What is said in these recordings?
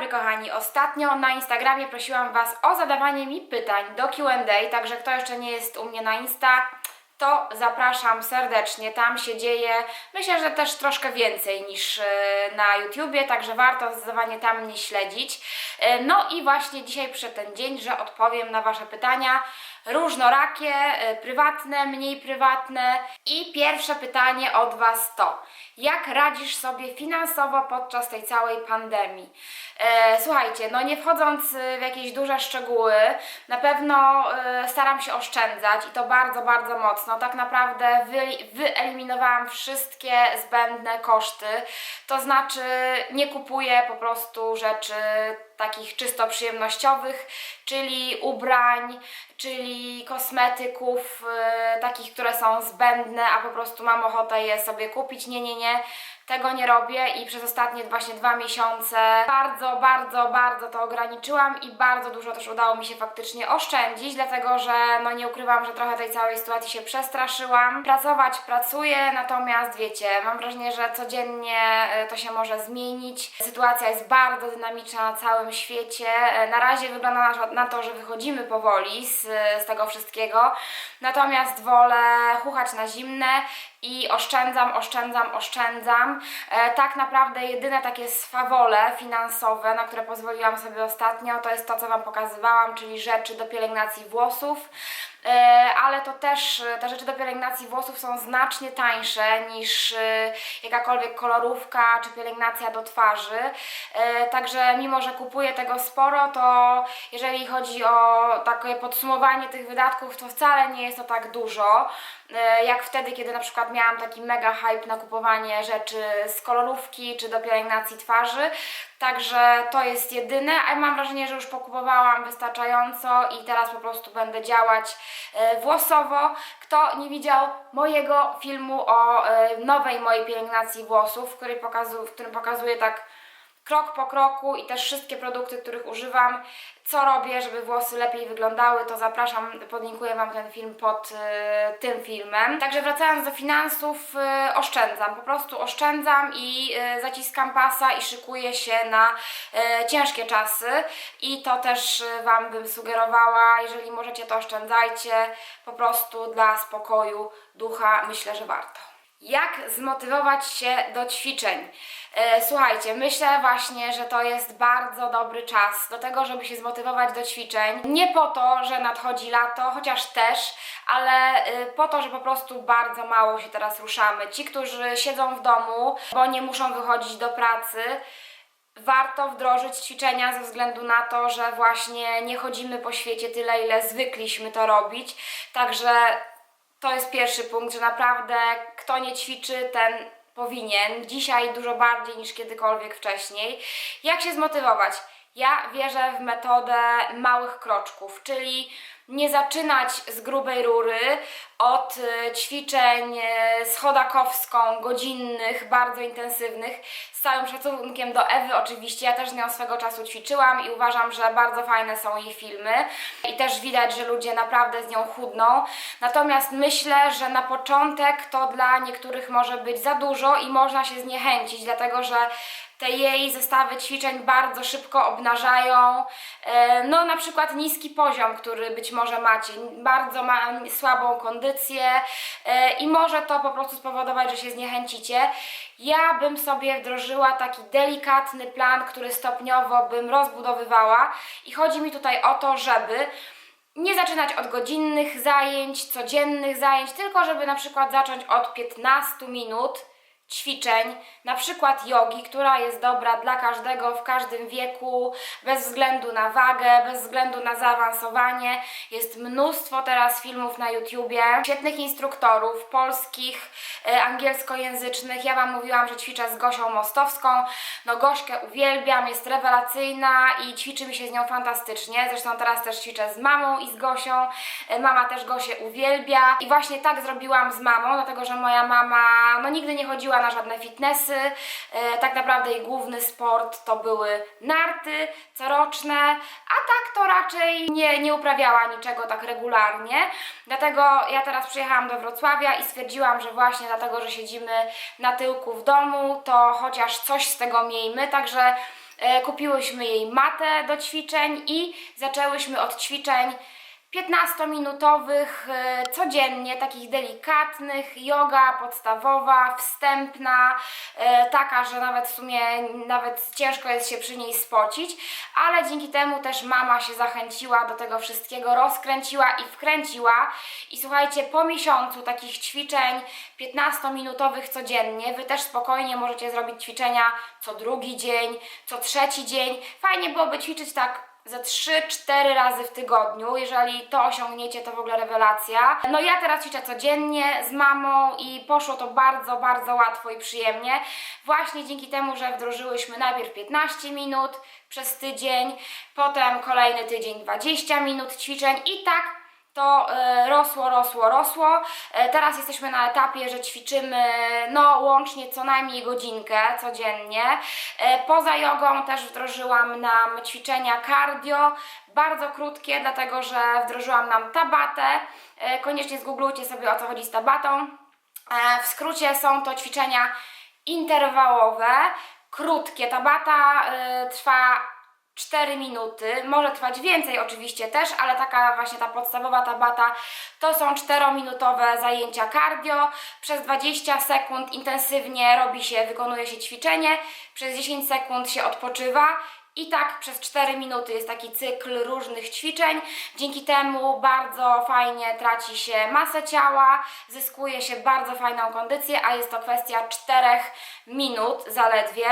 dobry kochani, ostatnio na Instagramie prosiłam Was o zadawanie mi pytań do Q&A, także kto jeszcze nie jest u mnie na Insta, to zapraszam serdecznie, tam się dzieje, myślę, że też troszkę więcej niż e, na YouTubie, także warto zdecydowanie tam mnie śledzić. E, No i właśnie dzisiaj przyszedł ten dzień, że odpowiem na Wasze pytania, różnorakie, e, prywatne, mniej prywatne. I pierwsze pytanie od Was to, jak radzisz sobie finansowo podczas tej całej pandemii? E, słuchajcie, no nie wchodząc e, w jakieś duże szczegóły, na pewno staram się oszczędzać i to bardzo, bardzo mocno. Tak naprawdę wy, wyeliminowałam wszystkie zbędne koszty, to znaczy nie kupuję po prostu rzeczy takich czysto przyjemnościowych, czyli ubrań, czyli kosmetyków, e, takich, które są zbędne, a po prostu mam ochotę je sobie kupić. Nie, nie, nie. Tego nie robię i przez ostatnie właśnie dwa miesiące bardzo, bardzo, bardzo to ograniczyłam i bardzo dużo też udało mi się faktycznie oszczędzić, dlatego że no nie ukrywam, że trochę tej całej sytuacji się przestraszyłam. Pracować pracuję, natomiast wiecie, mam wrażenie, że codziennie e, to się może zmienić. Sytuacja jest bardzo dynamiczna na całym świecie. E, Na razie wygląda na, to, że wychodzimy powoli z, z tego wszystkiego, natomiast wolę chuchać na zimne i oszczędzam, oszczędzam, oszczędzam. E, tak naprawdę jedyne takie swawole finansowe, na które pozwoliłam sobie ostatnio, to jest to, co Wam pokazywałam, czyli rzeczy do pielęgnacji włosów. E, ale to też e, te rzeczy do pielęgnacji włosów są znacznie tańsze niż e, jakakolwiek kolorówka czy pielęgnacja do twarzy. Także mimo, że kupuję tego sporo, to jeżeli chodzi o takie podsumowanie tych wydatków, to wcale nie jest to tak dużo, jak wtedy, kiedy na przykład miałam taki mega hype na kupowanie rzeczy z kolorówki czy do pielęgnacji twarzy. Także to jest jedyne, a mam wrażenie, że już pokupowałam wystarczająco i teraz po prostu będę działać e, włosowo. Kto nie widział mojego filmu o e, nowej mojej pielęgnacji włosów, w, którym pokazuję tak krok po kroku i też wszystkie produkty, których używam, co robię, żeby włosy lepiej wyglądały, to zapraszam, podlinkuję Wam ten film pod e, tym filmem. Także wracając do finansów, e, oszczędzam, po prostu oszczędzam i e, zaciskam pasa i szykuję się na e, ciężkie czasy i to też e, Wam bym sugerowała, jeżeli możecie to oszczędzajcie, po prostu dla spokoju ducha myślę, że warto. Jak zmotywować się do ćwiczeń? E, Słuchajcie, myślę właśnie, że to jest bardzo dobry czas do tego, żeby się zmotywować do ćwiczeń. Nie po to, że nadchodzi lato, chociaż też, ale e, po to, że po prostu bardzo mało się teraz ruszamy. Ci, którzy siedzą w domu, bo nie muszą wychodzić do pracy, warto wdrożyć ćwiczenia ze względu na to, że właśnie nie chodzimy po świecie tyle, ile zwykliśmy to robić. Także to jest pierwszy punkt, że naprawdę kto nie ćwiczy, ten powinien. Dzisiaj dużo bardziej niż kiedykolwiek wcześniej. Jak się zmotywować? Ja wierzę w metodę małych kroczków, czyli nie zaczynać z grubej rury od e, ćwiczeń e, schodakowską, godzinnych, bardzo intensywnych, z całym szacunkiem do Ewy oczywiście, ja też z nią swego czasu ćwiczyłam i uważam, że bardzo fajne są jej filmy i też widać, że ludzie naprawdę z nią chudną. Natomiast myślę, że na początek to dla niektórych może być za dużo i można się zniechęcić, dlatego że te jej zestawy ćwiczeń bardzo szybko obnażają, e, no na przykład niski poziom, który być może macie, bardzo ma słabą kondycję e, i może to po prostu spowodować, że się zniechęcicie. Ja bym sobie wdrożyła taki delikatny plan, który stopniowo bym rozbudowywała. I chodzi mi tutaj o to, żeby nie zaczynać od godzinnych zajęć, codziennych zajęć, tylko żeby na przykład zacząć od 15 minut ćwiczeń, na przykład jogi, która jest dobra dla każdego w każdym wieku, bez względu na wagę, bez względu na zaawansowanie. Jest mnóstwo teraz filmów na YouTubie, świetnych instruktorów polskich, e, angielskojęzycznych. Ja Wam mówiłam, że ćwiczę z Gosią Mostowską. No Gośkę uwielbiam, jest rewelacyjna i ćwiczy mi się z nią fantastycznie. Zresztą teraz też ćwiczę z mamą i z Gosią. E, Mama też Gosię uwielbia i właśnie tak zrobiłam z mamą, dlatego że moja mama no nigdy nie chodziła na żadne fitnessy. E, tak naprawdę jej główny sport to były narty coroczne, a tak to raczej nie, nie uprawiała niczego tak regularnie. Dlatego ja teraz przyjechałam do Wrocławia i stwierdziłam, że właśnie dlatego, że siedzimy na tyłku w domu, to chociaż coś z tego miejmy. Także E, Kupiłyśmy jej matę do ćwiczeń i zaczęłyśmy od ćwiczeń 15-minutowych e, codziennie, takich delikatnych, yoga podstawowa, wstępna, e, taka, że nawet w sumie nawet ciężko jest się przy niej spocić, ale dzięki temu też mama się zachęciła do tego wszystkiego, rozkręciła i wkręciła i słuchajcie, po miesiącu takich ćwiczeń 15-minutowych codziennie, wy też spokojnie możecie zrobić ćwiczenia co drugi dzień, co trzeci dzień. Fajnie byłoby ćwiczyć tak ze 3-4 razy w tygodniu. Jeżeli to osiągniecie, to w ogóle rewelacja. No ja teraz ćwiczę codziennie z mamą i poszło to bardzo, bardzo łatwo i przyjemnie. Właśnie dzięki temu, że wdrożyłyśmy najpierw 15 minut przez tydzień, potem kolejny tydzień 20 minut ćwiczeń i tak to e, rosło, rosło, rosło. E, Teraz jesteśmy na etapie, że ćwiczymy no łącznie co najmniej godzinkę codziennie. E, Poza jogą też wdrożyłam nam ćwiczenia cardio, bardzo krótkie, dlatego że wdrożyłam nam tabatę. Koniecznie zgooglujcie sobie o co chodzi z tabatą. W skrócie są to ćwiczenia interwałowe, krótkie. Tabata trwa 4 minuty, może trwać więcej oczywiście też, ale taka właśnie ta podstawowa tabata to są 4-minutowe zajęcia cardio. Przez 20 sekund intensywnie robi się, wykonuje się ćwiczenie, przez 10 sekund się odpoczywa i tak przez 4 minuty jest taki cykl różnych ćwiczeń. Dzięki temu bardzo fajnie traci się masę ciała, zyskuje się bardzo fajną kondycję, a jest to kwestia 4 minut zaledwie.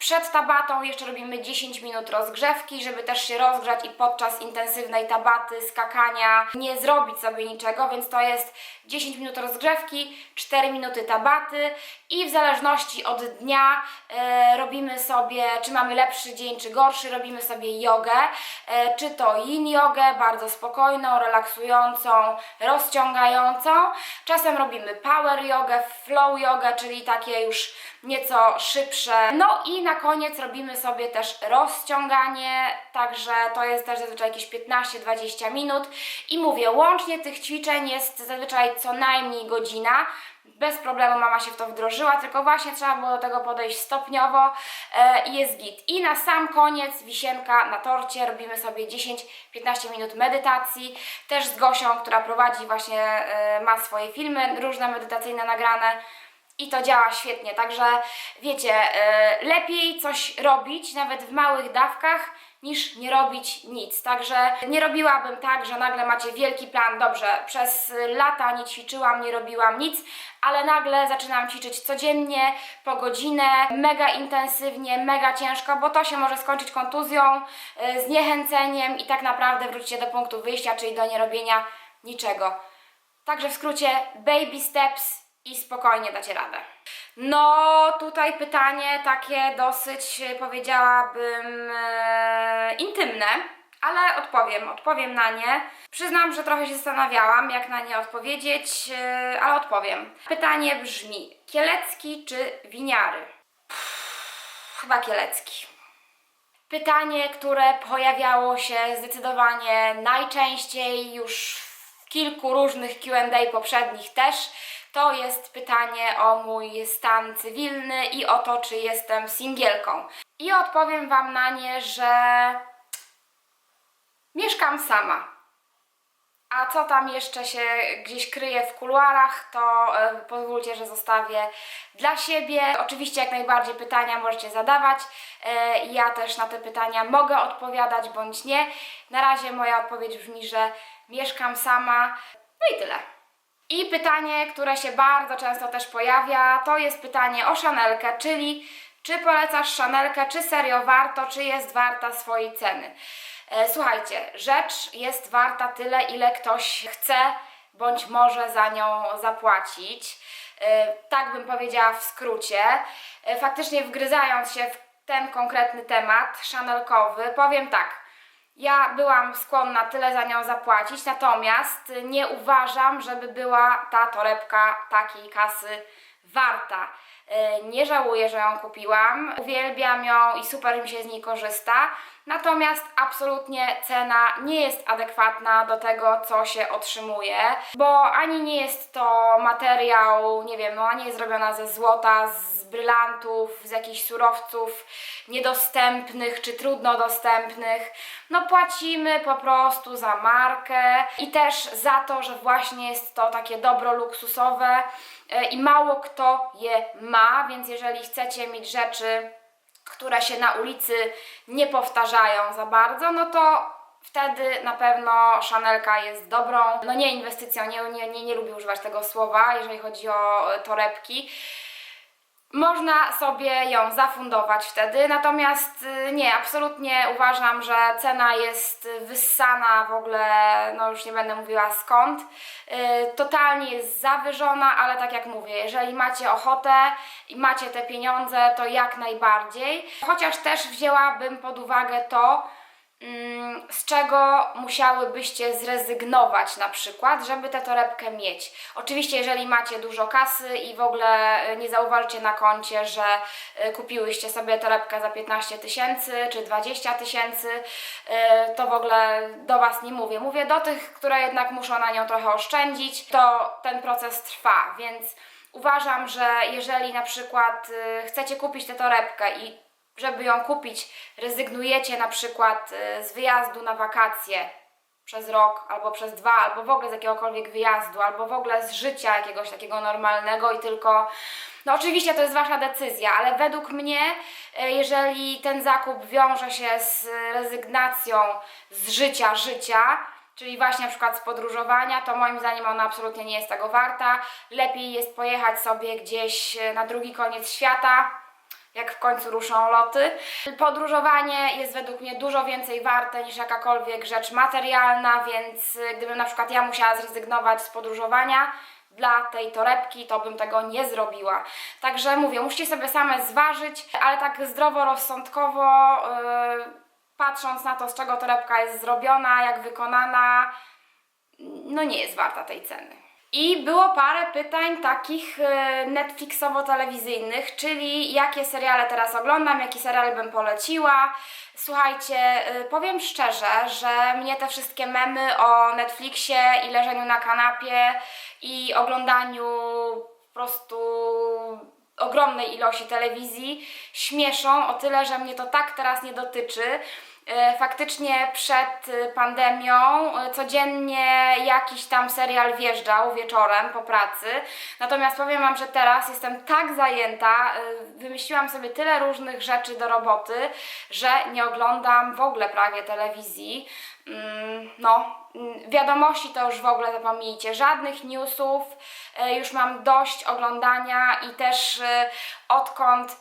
Przed tabatą jeszcze robimy 10 minut rozgrzewki, żeby też się rozgrzać i podczas intensywnej tabaty, skakania nie zrobić sobie niczego, więc to jest 10 minut rozgrzewki, 4 minuty tabaty i w zależności od dnia e, robimy sobie, czy mamy lepszy dzień, czy gorszy, robimy sobie jogę, e, czy to yin jogę, bardzo spokojną, relaksującą, rozciągającą. Czasem robimy power jogę, flow jogę, czyli takie już nieco szybsze. No i na koniec robimy sobie też rozciąganie, także to jest też zazwyczaj jakieś 15-20 minut. I mówię, łącznie tych ćwiczeń jest zazwyczaj co najmniej godzina. Bez problemu mama się w to wdrożyła, tylko właśnie trzeba było do tego podejść stopniowo e, i jest git. I na sam koniec wisienka na torcie robimy sobie 10-15 minut medytacji, też z Gosią, która prowadzi właśnie, e, ma swoje filmy różne medytacyjne nagrane i to działa świetnie. Także wiecie, e, lepiej coś robić, nawet w małych dawkach, niż nie robić nic. Także nie robiłabym tak, że nagle macie wielki plan, dobrze, przez lata nie ćwiczyłam, nie robiłam nic, ale nagle zaczynam ćwiczyć codziennie, po godzinę, mega intensywnie, mega ciężko, bo to się może skończyć kontuzją, e, zniechęceniem i tak naprawdę wrócicie do punktu wyjścia, czyli do nierobienia niczego. Także w skrócie baby steps i spokojnie dacie radę. No, tutaj pytanie takie dosyć, e, powiedziałabym, e, intymne, ale odpowiem, odpowiem na nie. Przyznam, że trochę się zastanawiałam, jak na nie odpowiedzieć, e, ale odpowiem. Pytanie brzmi: Kielecki czy winiary? Pff, chyba Kielecki. Pytanie, które pojawiało się zdecydowanie najczęściej już w kilku różnych QA poprzednich też, to jest pytanie o mój stan cywilny i o to, czy jestem singielką. I odpowiem Wam na nie, że mieszkam sama. A co tam jeszcze się gdzieś kryje w kuluarach, to e, pozwólcie, że zostawię dla siebie. Oczywiście jak najbardziej pytania możecie zadawać. E, ja też na te pytania mogę odpowiadać bądź nie. Na razie moja odpowiedź brzmi, że mieszkam sama. No i tyle. I pytanie, które się bardzo często też pojawia, to jest pytanie o Chanelkę, czyli czy polecasz Chanelkę, czy serio warto, czy jest warta swojej ceny. E, Słuchajcie, rzecz jest warta tyle, ile ktoś chce bądź może za nią zapłacić. E, Tak bym powiedziała w skrócie. E, Faktycznie wgryzając się w ten konkretny temat szanelkowy, powiem tak. Ja byłam skłonna tyle za nią zapłacić, natomiast nie uważam, żeby była ta torebka takiej kasy warta. E, Nie żałuję, że ją kupiłam. Uwielbiam ją i super mi się z niej korzysta. Natomiast absolutnie cena nie jest adekwatna do tego, co się otrzymuje, bo ani nie jest to materiał, nie wiem, no ani jest zrobiona ze złota, z brylantów, z jakichś surowców niedostępnych czy trudno dostępnych. No płacimy po prostu za markę i też za to, że właśnie jest to takie dobro luksusowe i mało kto je ma, więc jeżeli chcecie mieć rzeczy które się na ulicy nie powtarzają za bardzo, no to wtedy na pewno Chanelka jest dobrą, no nie inwestycją, nie, nie, nie, nie lubię używać tego słowa, jeżeli chodzi o e, torebki. Można sobie ją zafundować wtedy, natomiast y, nie, absolutnie uważam, że cena jest wyssana w ogóle, no już nie będę mówiła skąd. Y, Totalnie jest zawyżona, ale tak jak mówię, jeżeli macie ochotę i macie te pieniądze, to jak najbardziej. Chociaż też wzięłabym pod uwagę to, z czego musiałybyście zrezygnować na przykład, żeby tę torebkę mieć. Oczywiście, jeżeli macie dużo kasy i w ogóle y, nie zauważycie na koncie, że y, kupiłyście sobie torebkę za 15 tysięcy czy 20 tysięcy, y, to w ogóle do Was nie mówię. Mówię do tych, które jednak muszą na nią trochę oszczędzić, to ten proces trwa, więc uważam, że jeżeli na przykład chcecie kupić tę torebkę i żeby ją kupić, rezygnujecie na przykład y, z wyjazdu na wakacje przez rok, albo przez dwa, albo w ogóle z jakiegokolwiek wyjazdu, albo w ogóle z życia jakiegoś takiego normalnego i tylko. No oczywiście to jest Wasza decyzja, ale według mnie, y, jeżeli ten zakup wiąże się z rezygnacją z życia, życia, czyli właśnie na przykład z podróżowania, to moim zdaniem ona absolutnie nie jest tego warta. Lepiej jest pojechać sobie gdzieś y, na drugi koniec świata, jak w końcu ruszą loty. Podróżowanie jest według mnie dużo więcej warte niż jakakolwiek rzecz materialna, więc gdybym na przykład ja musiała zrezygnować z podróżowania dla tej torebki, to bym tego nie zrobiła. Także mówię, musicie sobie same zważyć, ale tak zdroworozsądkowo, yy, patrząc na to, z czego torebka jest zrobiona, jak wykonana, no nie jest warta tej ceny. I było parę pytań takich e, Netflixowo-telewizyjnych, czyli jakie seriale teraz oglądam, jaki serial bym poleciła. Słuchajcie, e, powiem szczerze, że mnie te wszystkie memy o Netflixie i leżeniu na kanapie i oglądaniu po prostu ogromnej ilości telewizji śmieszą o tyle, że mnie to tak teraz nie dotyczy. E, Faktycznie przed e, pandemią e, codziennie jakiś tam serial wjeżdżał wieczorem po pracy. Natomiast powiem Wam, że teraz jestem tak zajęta, wymyśliłam sobie tyle różnych rzeczy do roboty, że nie oglądam w ogóle prawie telewizji. Mm, No, mm, wiadomości to już w ogóle zapomnijcie, żadnych newsów, już mam dość oglądania i też odkąd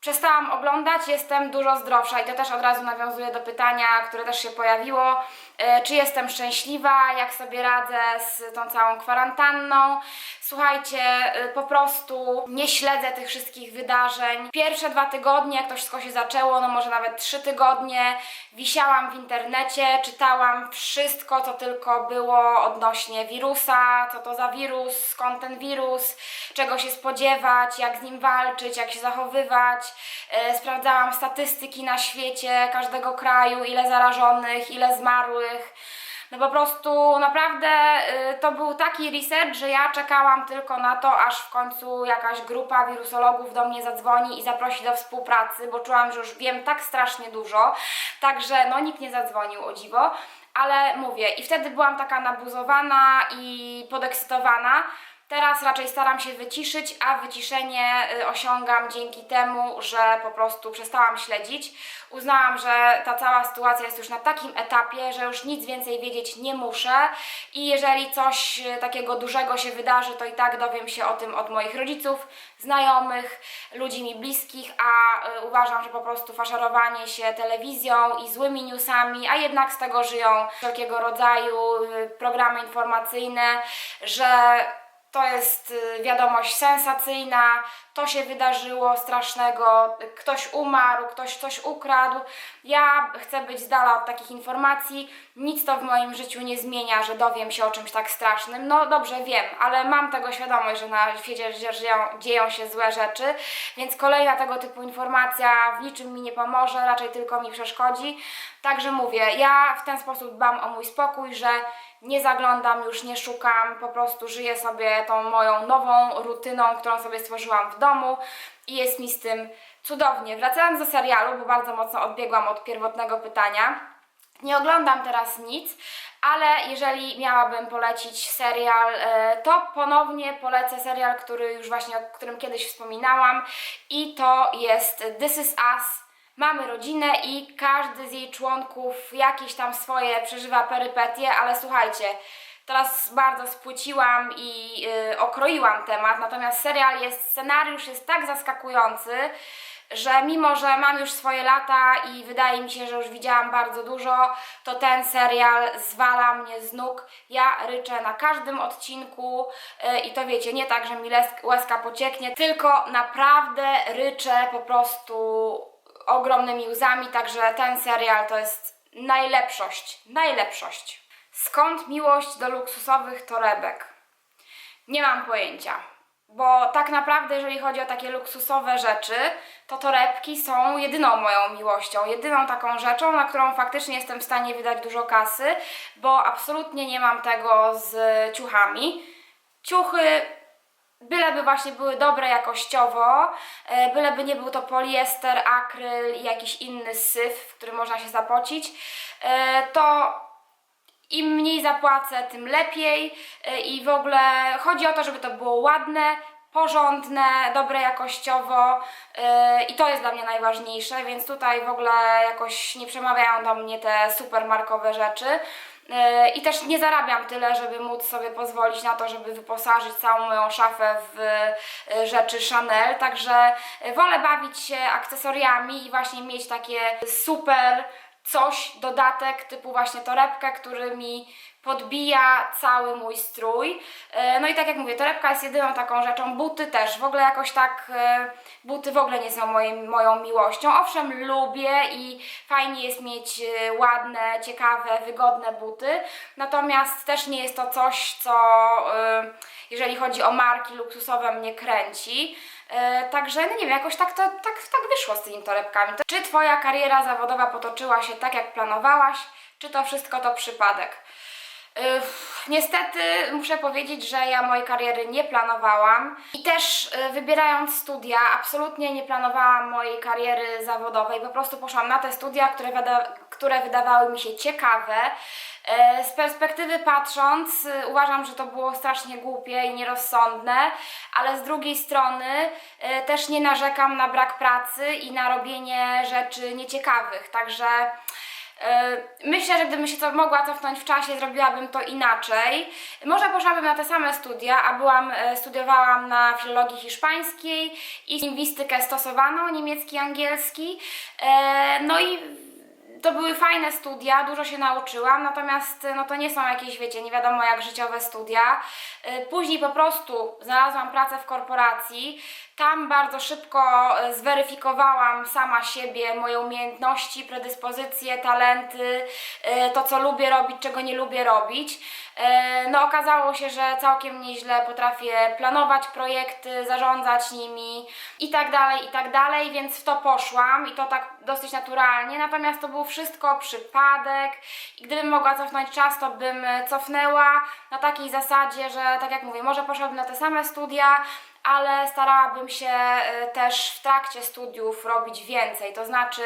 przestałam oglądać, jestem dużo zdrowsza i to też od razu nawiązuje do pytania, które też się pojawiło, e, czy jestem szczęśliwa, jak sobie radzę z tą całą kwarantanną. Słuchajcie, e, po prostu nie śledzę tych wszystkich wydarzeń. Pierwsze dwa tygodnie, jak to wszystko się zaczęło, no może nawet trzy tygodnie, wisiałam w internecie, czytałam wszystko, co tylko było odnośnie wirusa, co to za wirus, skąd ten wirus, czego się spodziewać, jak z nim walczyć, jak się zachowywać. E, Sprawdzałam statystyki na świecie, każdego kraju, ile zarażonych, ile zmarłych. No po prostu naprawdę y, to był taki research, że ja czekałam tylko na to, aż w końcu jakaś grupa wirusologów do mnie zadzwoni i zaprosi do współpracy, bo czułam, że już wiem tak strasznie dużo, także no nikt nie zadzwonił o dziwo, ale mówię i wtedy byłam taka nabuzowana i podekscytowana, Teraz raczej staram się wyciszyć, a wyciszenie y, osiągam dzięki temu, że po prostu przestałam śledzić. Uznałam, że ta cała sytuacja jest już na takim etapie, że już nic więcej wiedzieć nie muszę i jeżeli coś y, takiego dużego się wydarzy, to i tak dowiem się o tym od moich rodziców, znajomych, ludzi mi bliskich, a y, uważam, że po prostu faszerowanie się telewizją i złymi newsami, a jednak z tego żyją wszelkiego rodzaju programy informacyjne, że to jest y, wiadomość sensacyjna, to się wydarzyło strasznego, ktoś umarł, ktoś coś ukradł. Ja chcę być z dala od takich informacji. Nic to w moim życiu nie zmienia, że dowiem się o czymś tak strasznym. No dobrze wiem, ale mam tego świadomość, że na świecie dzieją, się złe rzeczy, więc kolejna tego typu informacja w niczym mi nie pomoże, raczej tylko mi przeszkodzi. Także mówię, ja w ten sposób dbam o mój spokój, że nie zaglądam, już nie szukam, po prostu żyję sobie tą moją nową rutyną, którą sobie stworzyłam w domu i jest mi z tym cudownie. Wracając do serialu, bo bardzo mocno odbiegłam od pierwotnego pytania. Nie oglądam teraz nic, ale jeżeli miałabym polecić serial, e, to ponownie polecę serial, który już właśnie, o którym kiedyś wspominałam i to jest This Is Us. Mamy rodzinę i każdy z jej członków jakieś tam swoje przeżywa perypetie, ale słuchajcie, teraz bardzo spłyciłam i y, okroiłam temat, natomiast serial jest, scenariusz jest tak zaskakujący, że mimo, że mam już swoje lata i wydaje mi się, że już widziałam bardzo dużo, to ten serial zwala mnie z nóg. Ja ryczę na każdym odcinku y, i to wiecie, nie tak, że mi łezka pocieknie, tylko naprawdę ryczę po prostu ogromnymi łzami, także ten serial to jest najlepszość, najlepszość. Skąd miłość do luksusowych torebek? Nie mam pojęcia. Bo tak naprawdę, jeżeli chodzi o takie luksusowe rzeczy, to torebki są jedyną moją miłością, jedyną taką rzeczą, na którą faktycznie jestem w stanie wydać dużo kasy, bo absolutnie nie mam tego z ciuchami. Ciuchy byleby właśnie były dobre jakościowo, e, byleby nie był to poliester, akryl i jakiś inny syf, w którym można się zapocić, e, to im mniej zapłacę, tym lepiej e, i w ogóle chodzi o to, żeby to było ładne, porządne, dobre jakościowo i to jest dla mnie najważniejsze, więc tutaj w ogóle jakoś nie przemawiają do mnie te supermarkowe rzeczy. E, I też nie zarabiam tyle, żeby móc sobie pozwolić na to, żeby wyposażyć całą moją szafę w e, rzeczy Chanel. Także e, wolę bawić się akcesoriami i właśnie mieć takie super coś, dodatek typu właśnie torebkę, który mi podbija cały mój strój. E, No i tak jak mówię, torebka jest jedyną taką rzeczą, buty też, w ogóle jakoś tak, e, buty w ogóle nie są moim, moją miłością. Owszem, lubię i fajnie jest mieć e, ładne, ciekawe, wygodne buty, natomiast też nie jest to coś, co jeżeli chodzi o marki luksusowe mnie kręci. E, Także, no nie wiem, jakoś tak to tak, tak wyszło z tymi torebkami. To, czy Twoja kariera zawodowa potoczyła się tak, jak planowałaś, czy to wszystko to przypadek? Ych, Niestety muszę powiedzieć, że ja mojej kariery nie planowałam i też y, wybierając studia absolutnie nie planowałam mojej kariery zawodowej. Po prostu poszłam na te studia, które, które wydawały mi się ciekawe. E, Z perspektywy patrząc, y, uważam, że to było strasznie głupie i nierozsądne, ale z drugiej strony y, też nie narzekam na brak pracy i na robienie rzeczy nieciekawych. Także E, Myślę, że gdybym się to mogła cofnąć w czasie, zrobiłabym to inaczej. Może poszłabym na te same studia, a byłam, e, studiowałam na filologii hiszpańskiej i lingwistykę stosowaną, niemiecki, angielski. E, No i to były fajne studia, dużo się nauczyłam, natomiast no to nie są jakieś, wiecie, nie wiadomo jak życiowe studia. Y, Później po prostu znalazłam pracę w korporacji. Tam bardzo szybko y, zweryfikowałam sama siebie, moje umiejętności, predyspozycje, talenty, y, to co lubię robić, czego nie lubię robić. Y, No okazało się, że całkiem nieźle potrafię planować projekty, zarządzać nimi i tak dalej, i tak dalej, więc w to poszłam i to tak dosyć naturalnie, natomiast to był wszystko przypadek i gdybym mogła cofnąć czas, to bym e, cofnęła na takiej zasadzie, że tak jak mówię, może poszłabym na te same studia, ale starałabym się e, też w trakcie studiów robić więcej, to znaczy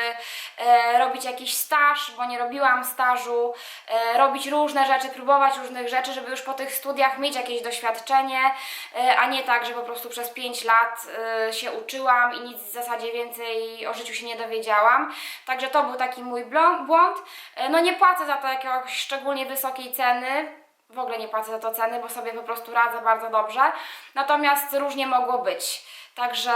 e, robić jakiś staż, bo nie robiłam stażu, e, robić różne rzeczy, próbować różnych rzeczy, żeby już po tych studiach mieć jakieś doświadczenie, a nie tak, że po prostu przez 5 lat się uczyłam i nic w zasadzie więcej o życiu się nie dowiedziałam. Także to był taki mój błąd. No nie płacę za to jakiejś szczególnie wysokiej ceny, w ogóle nie płacę za to ceny, bo sobie po prostu radzę bardzo dobrze. Natomiast różnie mogło być. Także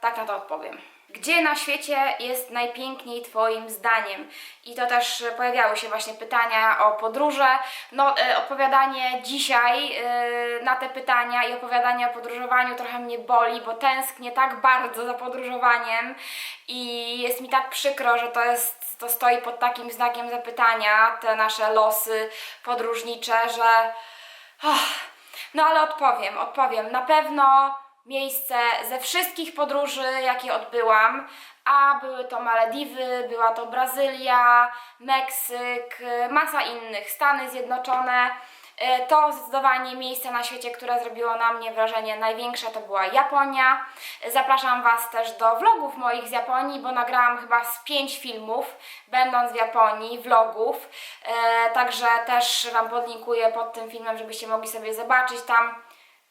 tak na to odpowiem. Gdzie na świecie jest najpiękniej Twoim zdaniem? I to też pojawiały się właśnie pytania o podróże. No, e, odpowiadanie dzisiaj e, na te pytania i opowiadanie o podróżowaniu trochę mnie boli, bo tęsknię tak bardzo za podróżowaniem i jest mi tak przykro, że to jest, to stoi pod takim znakiem zapytania, te nasze losy podróżnicze, że... Ach, no ale odpowiem, odpowiem. Na pewno miejsce ze wszystkich podróży, jakie odbyłam, a były to Malediwy, była to Brazylia, Meksyk, masa innych, Stany Zjednoczone. E, To zdecydowanie miejsce na świecie, które zrobiło na mnie wrażenie największe, to była Japonia. Zapraszam Was też do vlogów moich z Japonii, bo nagrałam chyba z pięć filmów, będąc w Japonii, vlogów. E, Także też Wam podlinkuję pod tym filmem, żebyście mogli sobie zobaczyć tam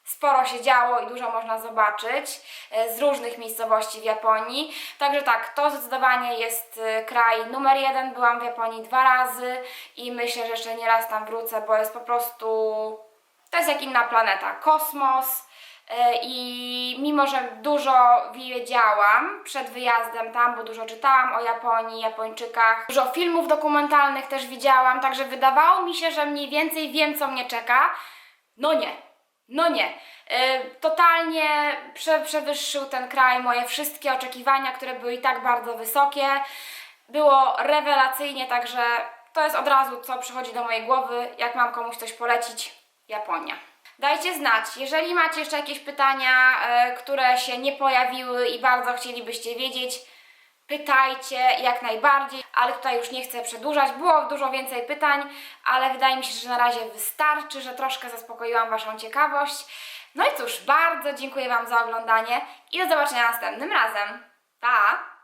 sporo się działo i dużo można zobaczyć e, z różnych miejscowości w Japonii. Także tak, to zdecydowanie jest e, kraj numer jeden. Byłam w Japonii dwa razy i myślę, że jeszcze nie raz tam wrócę, bo jest po prostu. To jest jak inna planeta. Kosmos. E, I mimo, że dużo wiedziałam przed wyjazdem tam, bo dużo czytałam o Japonii, Japończykach, dużo filmów dokumentalnych też widziałam, także wydawało mi się, że mniej więcej wiem, co mnie czeka. No nie, no nie. E, Totalnie prze, przewyższył ten kraj moje wszystkie oczekiwania, które były i tak bardzo wysokie. Było rewelacyjnie, także to jest od razu, co przychodzi do mojej głowy, jak mam komuś coś polecić. Japonia. Dajcie znać, jeżeli macie jeszcze jakieś pytania, e, które się nie pojawiły i bardzo chcielibyście wiedzieć, pytajcie jak najbardziej, ale tutaj już nie chcę przedłużać. Było dużo więcej pytań, ale wydaje mi się, że na razie wystarczy, że troszkę zaspokoiłam Waszą ciekawość. No i cóż, bardzo dziękuję Wam za oglądanie i do zobaczenia następnym razem. Pa!